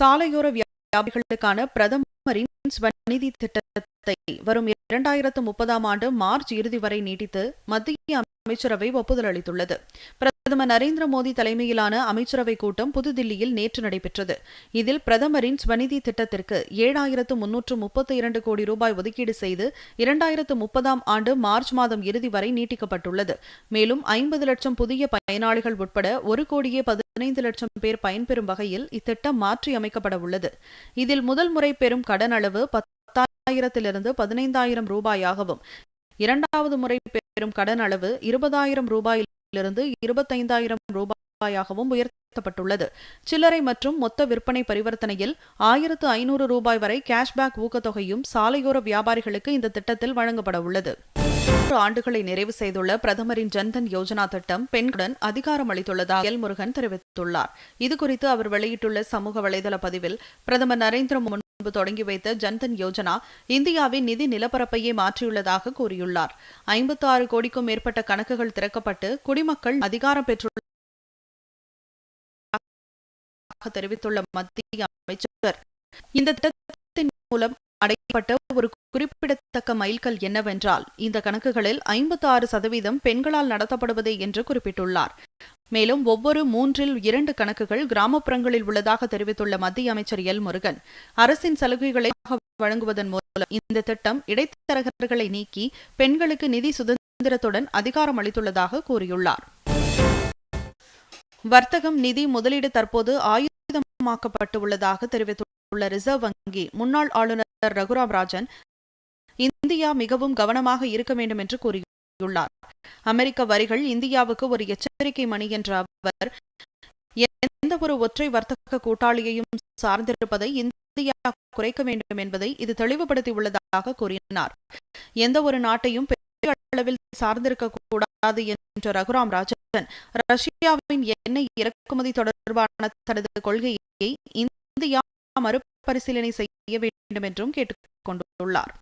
சாலையோர வியாபாரிகளுக்கான பிரதமரின் ஸ்வநிதி திட்டத்தை வரும் இரண்டாயிரத்து முப்பதாம் ஆண்டு மார்ச் இறுதி வரை நீட்டித்து மத்திய அமைச்சரவை ஒப்புதல் அளித்துள்ளது. பிரதமர் நரேந்திர மோடி தலைமையிலான அமைச்சரவைக் கூட்டம் புதுதில்லியில் நேற்று நடைபெற்றது. இதில் பிரதமரின் ஸ்வநிதி திட்டத்திற்கு ஏழாயிரத்து முன்னூற்று முப்பத்தி இரண்டு கோடி ரூபாய் ஒதுக்கீடு செய்து இரண்டாயிரத்து முப்பதாம் ஆண்டு மார்ச் மாதம் இறுதி வரை நீட்டிக்கப்பட்டுள்ளது. மேலும் ஐம்பது லட்சம் புதிய பயனாளிகள் உட்பட ஒரு கோடியே பதினைந்து லட்சம் பேர் பயன்பெறும் வகையில் இத்திட்டம் மாற்றியமைக்கப்பட உள்ளது. இதில் முதல் முறை பெறும் கடன் அளவு பத்தாயிரத்திலிருந்து பதினைந்தாயிரம் ரூபாயாகவும் இரண்டாவது முறை பெறும் கடன் அளவு இருபதாயிரம் ரூபாயில் ரூபாயிலிருந்து இருபத்தைந்தாயிரம் ரூபாயாகவும் உயர்த்தப்பட்டுள்ளது. சில்லறை மற்றும் மொத்த விற்பனை பரிவர்த்தனையில் ஆயிரத்து ஐநூறு ரூபாய் வரை கேஷ்பேக் ஊக்கத்தொகையும் சாலையோர வியாபாரிகளுக்கு இந்த திட்டத்தில் வழங்கப்பட உள்ளது ஆண்டுகளை நிறைவு செய்துள்ள பிரதமரின் ஜன்தன் யோஜனா திட்டம் பெண்களுடன் அதிகாரம் அளித்துள்ளதாக எல் முருகன் தெரிவித்துள்ளார். இதுகுறித்து அவர் வெளியிட்டுள்ள சமூக வலைதள பதிவில் பிரதமர் நரேந்திர முன்பு தொடங்கி வைத்த ஜன்தன் யோஜனா இந்தியாவின் நிதி நிலப்பரப்பையே மாற்றியுள்ளதாக கூறியுள்ளார். ஐம்பத்தி ஆறு கோடிக்கும் மேற்பட்ட கணக்குகள் திறக்கப்பட்டு குடிமக்கள் அதிகாரம் பெற்றுள்ள தெரிவித்துள்ள மத்திய அமைச்சர் இந்த திட்டத்தின் மூலம் அடைக்கப்பட்ட ஒரு குறிப்பிடத்தக்க மைல்கல் என்னவென்றால் இந்த கணக்குகளில் ஐம்பத்தி ஆறு சதவீதம் பெண்களால் நடத்தப்படுவதே என்று குறிப்பிட்டுள்ளார். மேலும் ஒவ்வொரு மூன்றில் இரண்டு கணக்குகள் கிராமப்புறங்களில் உள்ளதாக தெரிவித்துள்ள மத்திய அமைச்சர் எல் முருகன் அரசின் சலுகைகளை வழங்குவதன் மூலம் இந்த திட்டம் இடைத்தரகர்களை நீக்கி பெண்களுக்கு நிதி சுதந்திரத்துடன் அதிகாரம் அளித்துள்ளதாக கூறியுள்ளார். வர்த்தகம் நிதி முதலீடு தற்போது ஆயுதமாக்கப்பட்டுள்ளதாக தெரிவித்துள்ள ரிசர்வ் வங்கி முன்னாள் ஆளுநர் ரகுராம் ராஜன் இந்தியா மிகவும் கவனமாக இருக்க வேண்டும் என்று கூறியுள்ளார். அமெரிக்க வரிகள் இந்தியாவுக்கு ஒரு எச்சரிக்கை மணி என்ற அவர் எந்த ஒரு ஒற்றை வர்த்தக கூட்டாளியையும் சார்ந்திருப்பதை இந்தியா குறைக்க வேண்டும் என்பதை இது தெளிவுபடுத்தியுள்ளதாக கூறினார். எந்த ஒரு நாட்டையும் பெரிய அளவில் சார்ந்திருக்க கூடாது என்ற ரகுராம் ராஜன் ரஷ்யாவின் எண்ணெய் இறக்குமதி தொடர்பான தனது கொள்கையை இந்தியா மறுபரிசீலனை செய்ய வேண்டும் என்றும் கேட்டுக் கொண்டுள்ளார்.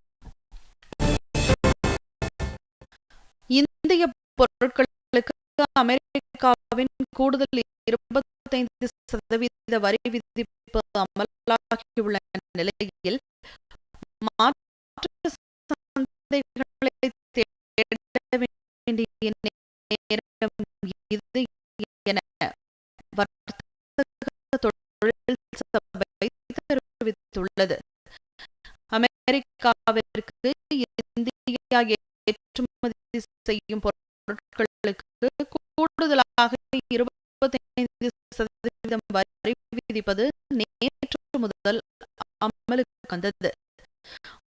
பொருட்களுக்கு அமெரிக்காவின் கூடுதல் இருபத்தைந்து சதவீத வரி விதிப்பு அமலாகியுள்ள நிலையில் மாற்று சந்தைகளை தேட வேண்டிய நேரம் இது என வர்த்தக தொழில் சபை தெரிவித்துள்ளது. அமெரிக்காவிற்கு இந்தியா ஏற்றுமதி செய்யும் பொருள் இருபத்தைந்து சதவீதம் வரி விதிப்பது நேற்று முதல் அமலுக்கு வந்தது.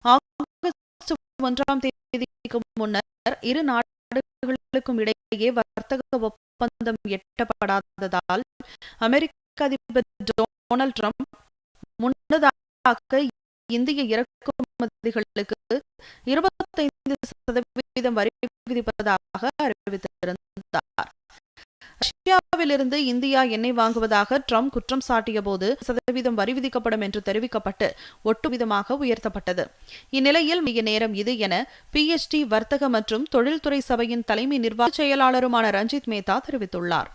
ஆகஸ்ட் ஒன்றாம் தேதிக்கு முன்னர் இரு நாடுகளுக்கும் இடையே வர்த்தக ஒப்பந்தம் எட்டப்படாததால் அமெரிக்க அதிபர் டொனால்ட் ட்ரம்ப் முன்னதாக இந்திய இறக்குமதிகளுக்கு இருபத்தைந்து சதவீதம் வரி விதிப்பதாக அறிவித்திருந்தார். ரஷ்யாவிலிருந்து இந்தியா எண்ணெய் வாங்குவதாக ட்ரம்ப் குற்றம் சாட்டிய போது சதவீதம் வரி விதிக்கப்படும் என்று தெரிவிக்கப்பட்டு ஒட்டுவிதமாக உயர்த்தப்பட்டது. இந்நிலையில் மிக நேரம் இது என பிஎச்டி வர்த்தக மற்றும் தொழில்துறை சபையின் தலைமை நிர்வாக செயலாளருமான ரஞ்சித் மேத்தா தெரிவித்துள்ளார்.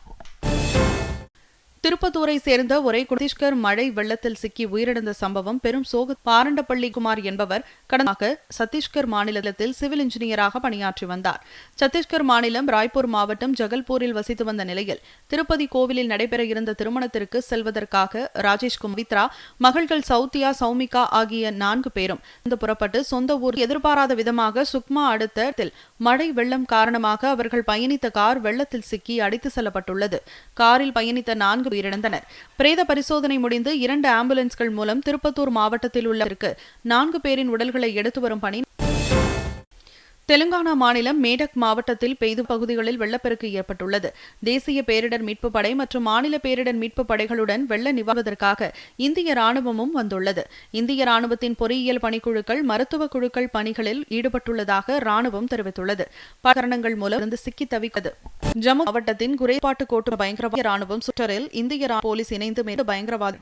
திருப்பத்தூரை சேர்ந்த ஒரே குடிஷ்கர் மழை வெள்ளத்தில் சிக்கி உயிரிழந்த சம்பவம் பெரும் சோக பாரண்டப்பள்ளி குமார் என்பவர் கடந்த சத்தீஸ்கர் மாநிலத்தில் சிவில் இன்ஜினியராக பணியாற்றி வந்தார். சத்தீஸ்கர் மாநிலம் ராய்ப்பூர் மாவட்டம் ஜகல்பூரில் வசித்து வந்த நிலையில் திருப்பதி கோவிலில் நடைபெற இருந்த திருமணத்திற்கு செல்வதற்காக ராஜேஷ் குமித்ரா மகள்கள் சௌத்தியா சௌமிகா ஆகிய நான்கு பேரும் இந்த புறப்பட்டு சொந்த ஊர் எதிர்பாராத விதமாக சுக்மா அடுத்த மழை வெள்ளம் காரணமாக அவர்கள் பயணித்த கார் வெள்ளத்தில் சிக்கி அடித்து செல்லப்பட்டுள்ளது. காரில் பயணித்த நான்கு உயிரிழந்தனர். பிரேத பரிசோதனை முடிந்து இரண்டு ஆம்புலன்ஸ்கள் மூலம் திருப்பத்தூர் மாவட்டத்தில் உள்ளவருக்கு நான்கு பேரின் உடல்களை எடுத்து வரும் பணி தெலுங்கானா மாநிலம் மேடக் மாவட்டத்தில் பெய்து பகுதிகளில் வெள்ளப்பெருக்கு ஏற்பட்டுள்ளது. தேசிய பேரிடர் மீட்புப் படை மற்றும் மாநில பேரிடர் மீட்புப் படைகளுடன் வெள்ள நிவாரணத்திற்காக இந்திய ராணுவமும் வந்துள்ளது. இந்திய ராணுவத்தின் பொறியியல் பணிக்குழுக்கள் மருத்துவ குழுக்கள் பணிகளில் ஈடுபட்டுள்ளதாக ராணுவம் தெரிவித்துள்ளது. காரணங்கள் மூலம் இருந்து சிக்கி தவிக்கிறது ஜம்மு மாவட்டத்தின் குறைபாட்டு கோட்டு பயங்கரவாத ராணுவம் சுற்றரில் இந்திய போலீஸ் இணைந்து பயங்கரவாத